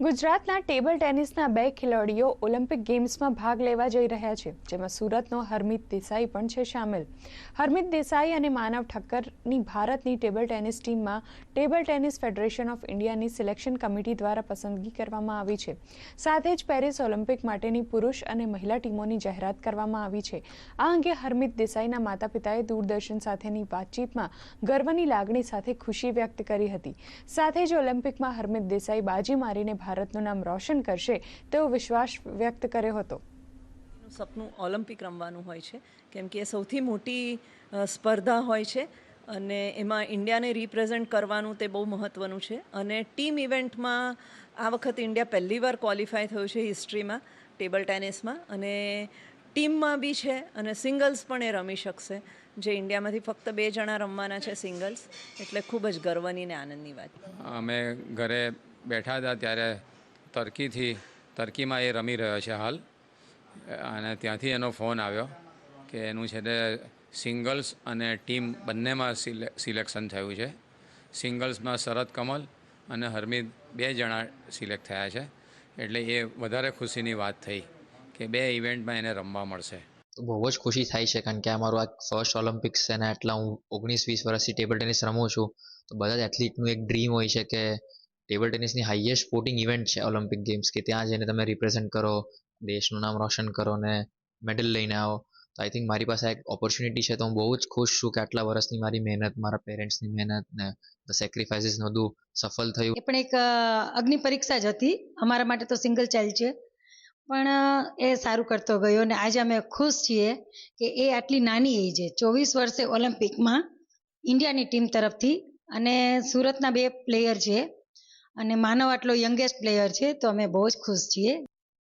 ગુજરાતના ટેબલ ટેનિસના બે ખેલાડીઓ ઓલિમ્પિક ગેમ્સમાં ભાગ લેવા જઈ રહ્યા છે, જેમાં સુરતનો હરમિત દેસાઈ પણ છે સામેલ. હરમિત દેસાઈ અને માનવ ઠક્કરની ભારતની ટેબલ ટેનિસ ટીમમાં ટેબલ ટેનિસ ફેડરેશન ઓફ ઇન્ડિયાની સિલેક્શન કમિટી દ્વારા પસંદગી કરવામાં આવી છે. સાથે જ પેરિસ ઓલિમ્પિક માટેની પુરુષ અને મહિલા ટીમોની જાહેરાત કરવામાં આવી છે. આ અંગે હરમિત દેસાઈના માતા પિતાએ દૂરદર્શન સાથેની વાતચીતમાં ગર્વની લાગણી સાથે ખુશી વ્યક્ત કરી હતી. સાથે જ ઓલિમ્પિકમાં હરમિત દેસાઈ બાજી મારીને ભારતનું નામ રોશન કરશે તેવો વિશ્વાસ વ્યક્ત કર્યો હતો. સપનું ઓલિમ્પિક રમવાનું હોય છે કેમ કે એ સૌથી મોટી સ્પર્ધા હોય છે અને એમાં ઇન્ડિયાને રિપ્રેઝેન્ટ કરવાનું તે બહુ મહત્ત્વનું છે અને ટીમ ઇવેન્ટમાં આ વખત ઇન્ડિયા પહેલીવાર ક્વોલિફાય થયું છે હિસ્ટ્રીમાં ટેબલ ટેનિસમાં અને ટીમમાં બી છે અને સિંગલ્સ પણ એ રમી શકશે જે ઇન્ડિયામાંથી ફક્ત બે જણા રમવાના છે સિંગલ્સ એટલે ખૂબ જ ગર્વની ને આનંદની વાત. અમે ઘરે બેઠા હતા ત્યારે તર્કીથી, તર્કીમાં એ રમી રહ્યો છે હાલ. અને ત્યાંથી એનો ફોન આવ્યો કે એનું છે તે સિંગલ્સ અને ટીમ બંનેમાં સિલેક્શન થયું છે. સિંગલ્સમાં શરદ કમલ અને હરમિત બે જણા સિલેક્ટ થયા છે. એટલે એ વધારે ખુશીની વાત થઈ કે બે ઇવેન્ટમાં એને રમવા મળશે. તો બહુ જ ખુશી થાય છે, કારણ કે આ મારું આ ફર્સ્ટ ઓલિમ્પિક્સ છે ને એટલા હું ઓગણીસ વીસ વર્ષથી ટેબલ ટેનિસ રમું છું. તો બધા જ એથ્લીટનું એક ડ્રીમ હોય છે કે ટેબલ ટેનિસની હાઈએસ્ટ સ્પોર્ટિંગ ઇવેન્ટ છે ઓલિમ્પિક ગેમ્સ કે ત્યાં જઈને તમે રિપ્રેઝેન્ટ કરો, દેશનું નામ રોશન કરો ને મેડલ લઈને આવો. તો આઈ થિંક મારી પાસે એક ઓપોર્ચ્યુનિટી છે તો હું બહુ જ ખુશ છું કે આટલા વર્ષની મારી મહેનત, મારા પેરેન્ટ્સની મહેનત ને ધ સેક્રિફાઈસીસ બધું સફળ થયું. એ પણ એક અગ્નિ પરીક્ષા જ હતી. અમારા માટે તો સિંગલ ચાઇલ્ડ છે. પણ એ સારું કરતો ગયો અને આજે અમે ખુશ છીએ કે એ આટલી નાની એજે ચોવીસ વર્ષે ઓલિમ્પિકમાં ઇન્ડિયાની ટીમ તરફથી અને સુરતના બે પ્લેયર છે. અને માનવ આટલો યંગેસ્ટ પ્લેયર છે તો અમે બહુ જ ખુશ છીએ.